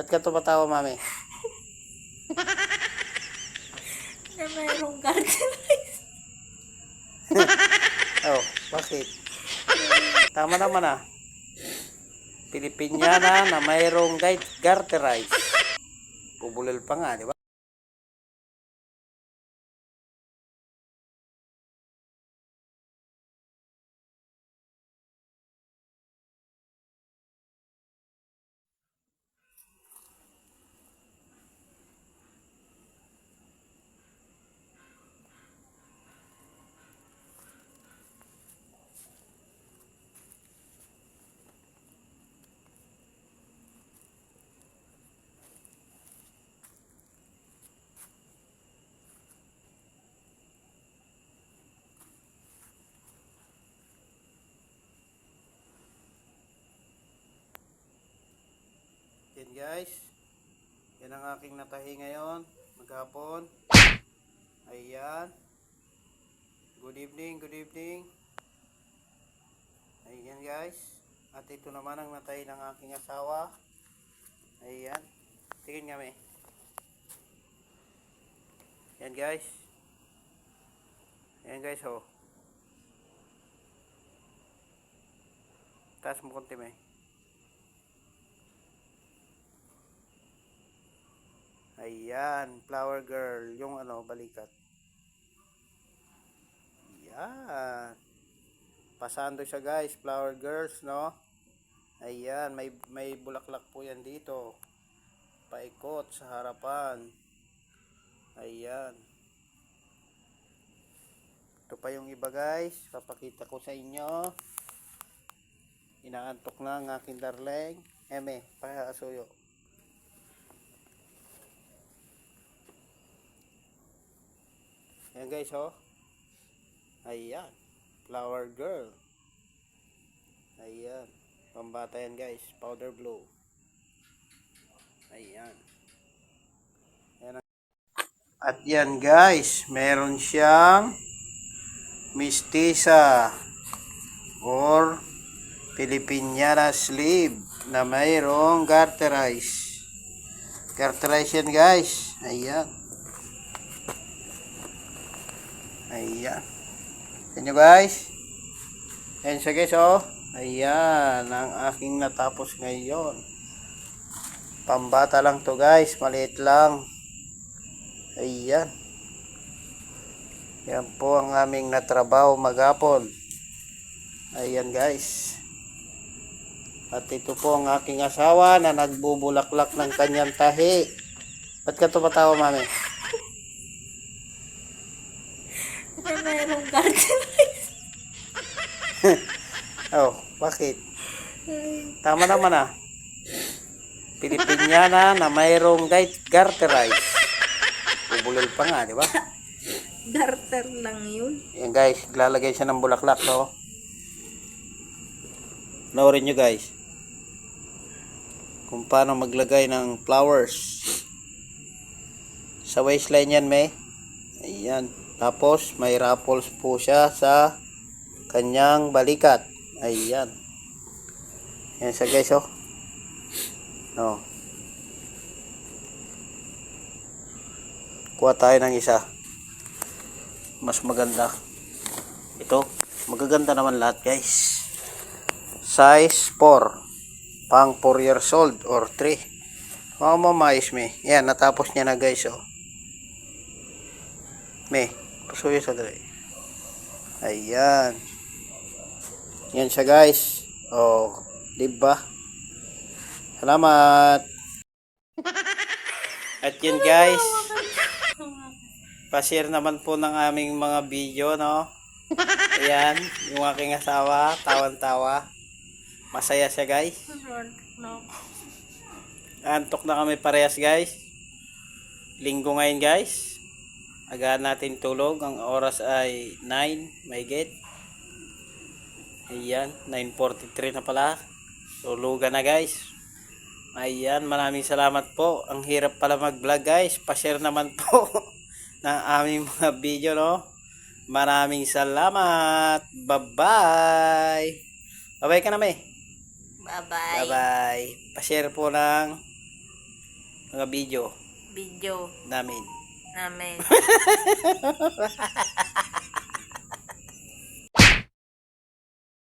Ba't ka tumatawa, mami? Na mayroong garden rice. Oh, bakit? Tama naman ah. Pilipinyana na mayroong guide garterize. Bubulol pa nga, di ba? Yan guys. Yan ang aking natahi ngayon. Maghapon. Ayan. Good evening, good evening. Ayan guys. At ito naman ang natahi ng aking asawa. Ayan. Tingin kami. Yan guys. Ayan guys oh. Taas mo konti may. Ayan, flower girl, yung ano, balikat. Ayan. Pasando siya guys, flower girls, no? Ayan, may, may bulaklak po yan dito. Paikot sa harapan. Ayan. Ito pa yung iba guys, papakita ko sa inyo. Inaantok na ang aking darling. Eme, pakasuyo. Ayan guys, oh. Ayan. Flower girl. Ayan. Pambata yan guys. Powder blue. Ayan. Ayan. At yan guys, meron siyang mistisa or Filipiniana sleeve na mayroong garterize. Garterize yan guys. Ayan. Ayan. Yan nyo guys. Ayan siya guys oh. Ayan. Ang aking natapos ngayon. Pambata lang to guys. Maliit lang. Ayan. Yan po ang aming natrabaho maghapon. Ayan guys. At ito po ang aking asawa na nagbubulaklak ng kanyang tahi. Ba't ka tumatawa mami? Na mayroong garden rice. Oh, bakit? Tama naman ah. Pilipinyana na mayroong guide garterize. Bubulol pa nga, di ba? Darter lang yun. Yan guys, lalagay siya ng bulaklak, no? Panoorin nyo guys. Kung paano maglagay ng flowers. Sa waistline yan, may. Ayan. Tapos, may raffles po siya sa kanyang balikat. Ayan. Yan siya guys, oh. No. Kuha tayo ng isa. Mas maganda. Ito. Magaganda naman lahat guys. Size 4. Pang 4 years old or 3. Mga mamayos me. Yan, natapos niya na guys, oh. Me, pasuyo sa dali. Ayan. Yan siya guys. Oh, di ba? Salamat. At yun guys. Pa-share naman po ng aming mga video, no? Ayan, yung aking asawa, tawan-tawa. Masaya siya guys. Antok na kami parehas guys. Linggo ngayon guys. Agahan natin tulog. Ang oras ay 9. May get. Ayan. 9.43 na pala. Tulugan na guys. Ayan. Maraming salamat po. Ang hirap pala mag-vlog guys. Pa-share naman po ng aming mga video no. Maraming salamat. Bye-bye. Bye-bye ka na may. Bye-bye. Bye-bye. Pa-share po ng mga video Video namin. Namin.